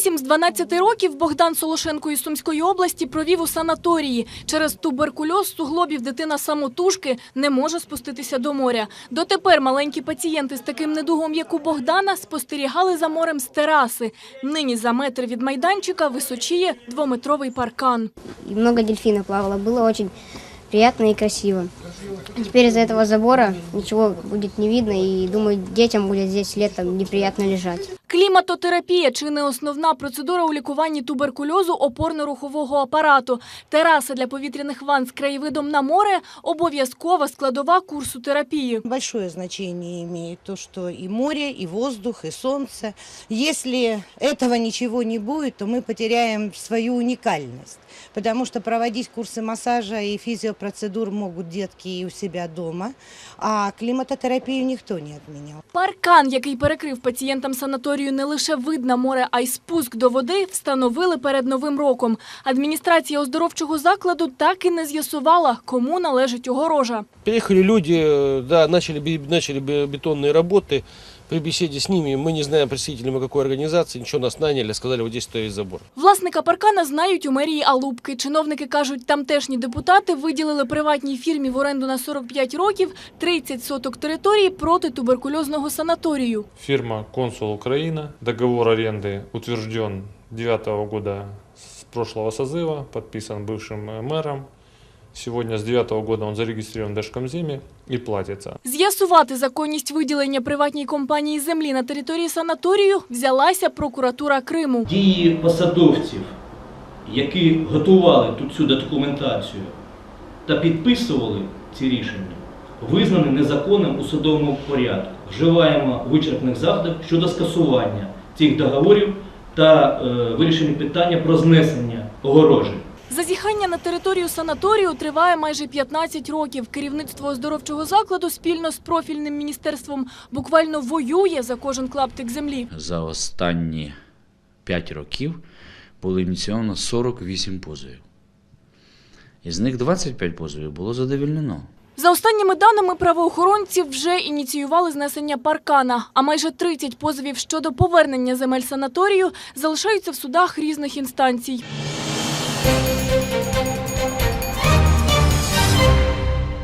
Вісім з 12 років Богдан Солошенко із Сумської області провів у санаторії. Через туберкульоз суглобів дитина самотужки не може спуститися до моря. Дотепер маленькі пацієнти з таким недугом, як у Богдана, спостерігали за морем з тераси. Нині за метр від майданчика височіє двометровий паркан. и много дельфинов плавало. Было очень приятно и красиво. А Теперь из-за этого забора ничего будет не видно, и думаю, детям будет здесь летом неприятно лежать. Кліматотерапія чи не основна процедура у лікуванні туберкульозу опорно-рухового апарату. Тераса для повітряних ванн з краєвидом на море – обов'язкова складова курсу терапії. Большое значение имеет то, что и море, и воздух, и солнце. Если этого ничего не будет, то мы потеряем свою уникальность. Потому что проводить курсы массажа и физиопроцедур могут детки и у себя дома, а климатотерапию никто не отменял. Паркан, який перекрив пацієнтам санаторію не лише вид на море, а й спуск до води, встановили перед Новим роком. Адміністрація оздоровчого закладу так і не з'ясувала, кому належить огорожа. Приехали люди, э, да, начали, бе- начали бе- бетонные работы. При беседе с ними мы не знаем представителями какой организации, ничего нас наняли, сказали, вот здесь стоит забор. Власника паркана знають у мерії Алубки. Чиновники кажуть, тамтешні депутати виділили приватній фірмі в оренду на 45 років 30 соток території проти туберкульозного санаторію. Фирма «Консул Украина». Договор аренды утвержден 9 года с прошлого созыва, подписан бывшим э, мэром. Сегодня с 9 года он зарегистрирован в Держкомземе и платится. З'ясувати законність виділення приватній компанії землі на території санаторію взялася прокуратура Криму. Дії посадовців, які готували тут цю документацію та підписували ці рішення, визнані незаконним у судовому порядку. Вживаємо вичерпних заходів щодо скасування цих договорів та е, вирішення питання про знесення огорожі. Зазіхання на територію санаторію триває майже 15 років. Керівництво оздоровчого закладу спільно з профільним міністерством буквально воює за кожен клаптик землі. за останні 5 років було ініційовано 48 позовів. Із них 25 позовів було задовільнено. За останніми даними правоохоронців вже ініціювали знесення паркана, а майже 30 позовів щодо повернення земель санаторію залишаються в судах різних інстанцій. Música